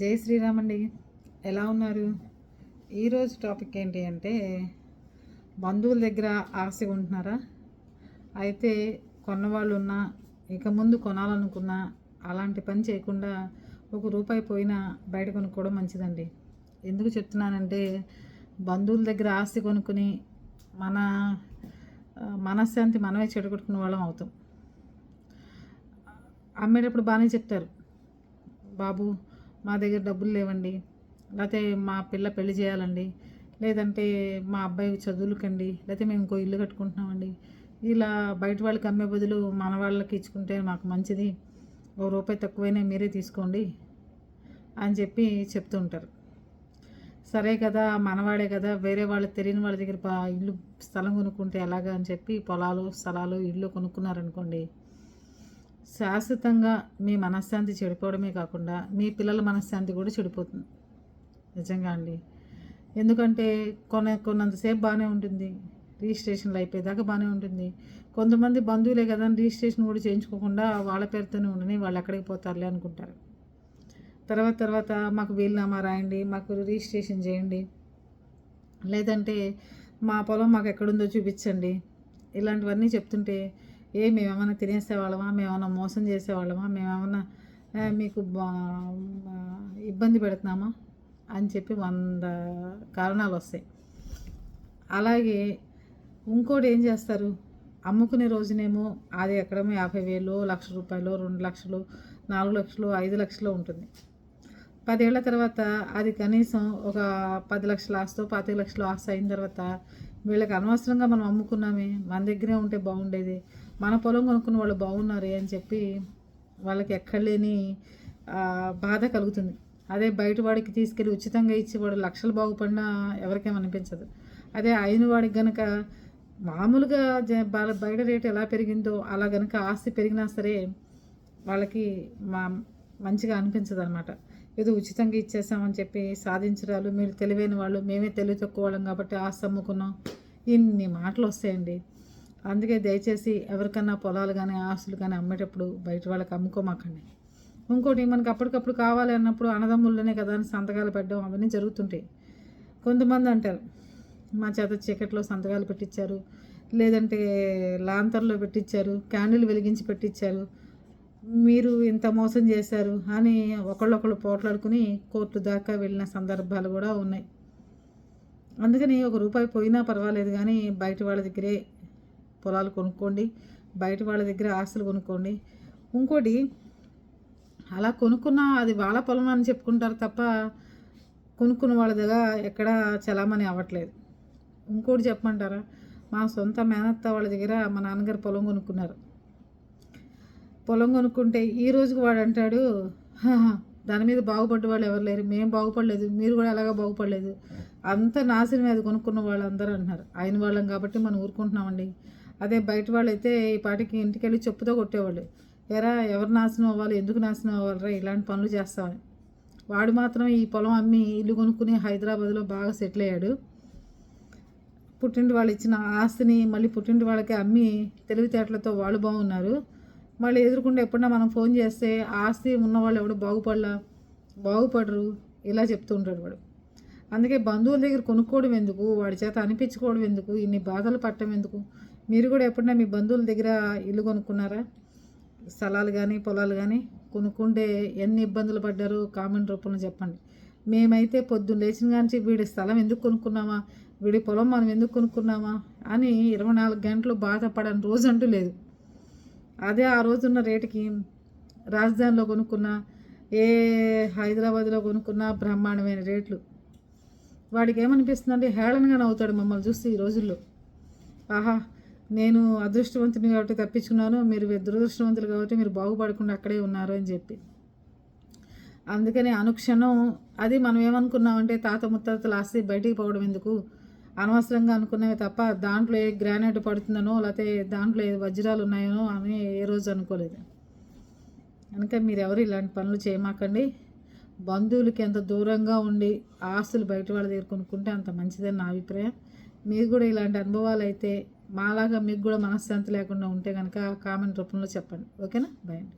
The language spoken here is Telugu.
జై శ్రీరామ్ అండి ఎలా ఉన్నారు? ఈరోజు టాపిక్ ఏంటి అంటే బంధువుల దగ్గర ఆశ ఉంటున్నారా అయితే కొన్నవాళ్ళు ఉన్నా ఇక ముందు కొనాలనుకున్నా అలాంటి పని చేయకుండా ఒక రూపాయి పోయినా బయట కొనుక్కోవడం మంచిదండి. ఎందుకు చెప్తున్నానంటే బంధువుల దగ్గర ఆస్తి కొనుక్కుని మన మనశ్శాంతి మనమే చెడగొట్టుకున్న వాళ్ళం అవుతాం. అమ్మేటప్పుడు బాగానే చెప్తారు. బాబు మా దగ్గర డబ్బులు లేవండి. లేకపోతే మా పిల్ల పెళ్ళి చేయాలండి. లేదంటే మా అబ్బాయి చదువులకండి. లేకపోతే మేము ఇంకో ఇల్లు కట్టుకుంటున్నామండి. ఇలా బయట వాళ్ళకి అమ్మే బదులు మన వాళ్ళకి ఇచ్చుకుంటే మాకు మంచిది. ఓ రూపాయి తక్కువైనా మీరే తీసుకోండి అని చెప్పి చెప్తూ ఉంటారు. సరే కదా మనవాడే కదా వేరే వాళ్ళకి తెలియని వాళ్ళ దగ్గర ఇల్లు స్థలం కొనుక్కుంటే ఎలాగా అని చెప్పి పొలాలు స్థలాలు ఇల్లు కొనుక్కున్నారనుకోండి శాశ్వతంగా మీ మనశ్శాంతి చెడిపోవడమే కాకుండా మీ పిల్లల మనశ్శాంతి కూడా చెడిపోతుంది. నిజంగా అండి. ఎందుకంటే కొన కొన్నంతసేపు బాగానే ఉంటుంది. రిజిస్ట్రేషన్లు అయిపోయేదాకా బాగానే ఉంటుంది. కొంతమంది బంధువులే కదా రిజిస్ట్రేషన్ కూడా చేయించుకోకుండా వాళ్ళ పేరుతోనే ఉండని వాళ్ళు ఎక్కడికి పోతారులే అనుకుంటారు. తర్వాత తర్వాత మాకు వీలునామా రాయండి మాకు రిజిస్ట్రేషన్ చేయండి. లేదంటే మా పొలం మాకు ఎక్కడుందో చూపించండి. ఇలాంటివన్నీ చెప్తుంటే ఏ మేమేమన్నా తినేసేవాళ్ళమా? మేమేమైనా మోసం చేసేవాళ్ళమా? మేమేమన్నా మీకు బా- ఇబ్బంది పెడుతున్నామా? అని చెప్పి వంద కారణాలు వస్తాయి అలాగే ఇంకోటి ఏం చేస్తారు? అమ్ముకునే రోజునేమో అది ఎక్కడమో యాభై వేలు లక్ష రూపాయలు రెండు లక్షలు నాలుగు లక్షలు ఐదు లక్షలు ఉంటుంది. పదేళ్ళ తర్వాత అది కనీసం ఒక పది లక్షల ఆస్తో పాతిక లక్షలు ఆస్తి అయిన తర్వాత వీళ్ళకి అనవసరంగా మనం అమ్ముకున్నామే మన దగ్గరే ఉంటే బాగుండేది. మన పొలం కొనుక్కున్న వాళ్ళు బాగున్నారే అని చెప్పి వాళ్ళకి ఎక్కడ లేని బాధ కలుగుతుంది. అదే బయట వాడికి తీసుకెళ్ళి ఉచితంగా ఇచ్చి వాడు లక్షలు బాగుపడినా ఎవరికేమనిపించదు అదే అయిన వాడికి గనక మామూలుగా జ- బ- బయట రేటు ఎలా పెరిగిందో అలా గనక ఆస్తి పెరిగినా సరే వాళ్ళకి మా మంచిగా అనిపించదు అనమాట ఏదో ఉచితంగా ఇచ్చేసామని చెప్పి సాధించరాలు మీరు తెలివైన వాళ్ళు మేమే తెలివి తక్కువ వాళ్ళం కాబట్టి ఆస్తి అమ్ముకున్నాం. ఇన్ని మాటలు వస్తాయండి. అందుకే దయచేసి ఎవరికన్నా పొలాలు కానీ ఆస్తులు కానీ అమ్మేటప్పుడు బయట వాళ్ళకి అమ్ముకోమాకండి. ఇంకోటి మనకు అప్పటికప్పుడు కావాలి అన్నప్పుడు అన్నదమ్ముళ్ళనే కదా అని సంతకాలు పెట్టడం అవన్నీ జరుగుతుంటాయి కొంతమంది అంటారు మా చేత చీకట్లో సంతకాలు పెట్టించారు లేదంటే లాంతర్లో పెట్టించారు క్యాండిల్ వెలిగించి పెట్టించారు మీరు ఇంత మోసం చేశారు అని ఒకళ్ళొకళ్ళు పోట్లాడుకుని కోర్టు దాకా వెళ్ళిన సందర్భాలు కూడా ఉన్నాయి. అందుకని ఒక రూపాయి పోయినా పర్వాలేదు కానీ బయట వాళ్ళ దగ్గరే పొలాలు కొనుక్కోండి బయట వాళ్ళ దగ్గర ఆస్తులు కొనుక్కోండి. ఇంకోటి అలా కొనుక్కున్న అది వాళ్ళ పొలం అని చెప్పుకుంటారు తప్ప కొనుక్కున్న వాళ్ళ దగ్గర ఎక్కడ చలామణి అవ్వట్లేదు. ఇంకోటి చెప్పమంటారా మా సొంత మేనత్త వాళ్ళ దగ్గర మా నాన్నగారు పొలం కొనుక్కున్నారు. పొలం కొనుక్కుంటే ఈ రోజుకి వాడు అంటాడు దాని మీద బాగుపడ్డ వాళ్ళు ఎవరు లేరు మేము బాగుపడలేదు మీరు కూడా అలాగా బాగుపడలేదు. అంత నాశనం అది కొనుక్కున్న వాళ్ళందరూ అన్నారు అంటున్నారు. ఆయన వాళ్ళం కాబట్టి మనం ఊరుకుంటున్నామండి. అదే బయట వాళ్ళు అయితే ఈ పాటికి ఇంటికి వెళ్ళి చెప్పుతో కొట్టేవాళ్ళు. ఎరా ఎవరు నాశనం అవ్వాలి? ఎందుకు నాశనం అవ్వాలరా? ఇలాంటి పనులు చేస్తామని. వాడు మాత్రం ఈ పొలం అమ్మి ఇల్లు కొనుక్కుని హైదరాబాద్లో బాగా సెటిల్ అయ్యాడు. పుట్టింటి వాళ్ళు ఇచ్చిన ఆస్తిని మళ్ళీ పుట్టింటి వాళ్ళకి అమ్మి తెలివితేటలతో వాళ్ళు బాగున్నారు. మళ్ళీ ఎదురుకుండా ఎప్పుడన్నా మనం ఫోన్ చేస్తే ఆస్తి ఉన్నవాళ్ళు ఎవడు బాగుపడలా? బాగుపడరు. ఇలా చెప్తూ ఉంటాడు వాడు. అందుకే బంధువుల దగ్గర కొనుక్కోవడం ఎందుకు? వాడి చేత అనిపించుకోవడం ఎందుకు? ఇన్ని బాధలు పట్టడం ఎందుకు? మీరు కూడా ఎప్పుడన్నా మీ బంధువుల దగ్గర ఇల్లు కొనుక్కున్నారా? స్థలాలు కానీ పొలాలు కానీ కొనుక్కుంటే ఎన్ని ఇబ్బందులు పడ్డారు కామెంట్ రూపంలో చెప్పండి. మేమైతే పొద్దున్న లేచిన కానీ వీడి స్థలం ఎందుకు కొనుక్కున్నామా? వీడి పొలం మనం ఎందుకు కొనుక్కున్నామా? అని ఇరవై నాలుగు గంటలు బాధపడని రోజు అంటూ లేదు. అదే ఆ రోజున్న రేటుకి రాజధానిలో కొనుక్కున్న ఏ హైదరాబాద్లో కొనుక్కున్న బ్రహ్మాండమైన రేట్లు. వాడికి ఏమనిపిస్తుందంటే హేళనగా నవ్వుతాడు మమ్మల్ని చూస్తే ఈ రోజుల్లో. ఆహా నేను అదృష్టవంతుని కాబట్టి తప్పించుకున్నాను మీరు దురదృష్టవంతులు కాబట్టి మీరు బాగుపడకుండా అక్కడే ఉన్నారు అని చెప్పి. అందుకని అనుక్షణం అది మనం ఏమనుకున్నామంటే తాత ముత్తాతల ఆస్తి బయటికి పోవడం ఎందుకు? అనవసరంగా అనుకున్నవి తప్ప దాంట్లో ఏ గ్రానైట్ పడుతుందనో లేకపోతే దాంట్లో ఏ వజ్రాలు ఉన్నాయనో అని ఏ రోజు అనుకోలేదు. కనుక మీరు ఎవరు ఇలాంటి పనులు చేయమాకండి. బంధువులకి ఎంత దూరంగా ఉండి ఆస్తులు బయట వాళ్ళ దగ్గర కొనుక్కుంటే అంత మంచిదని నా అభిప్రాయం. మీరు కూడా ఇలాంటి అనుభవాలు అయితే మాలాగా మీకు కూడా మనశ్శాంతి లేకుండా ఉంటే కనుక కామెంట్ రూపంలో చెప్పండి. ఓకేనా? బాయ్ అండి.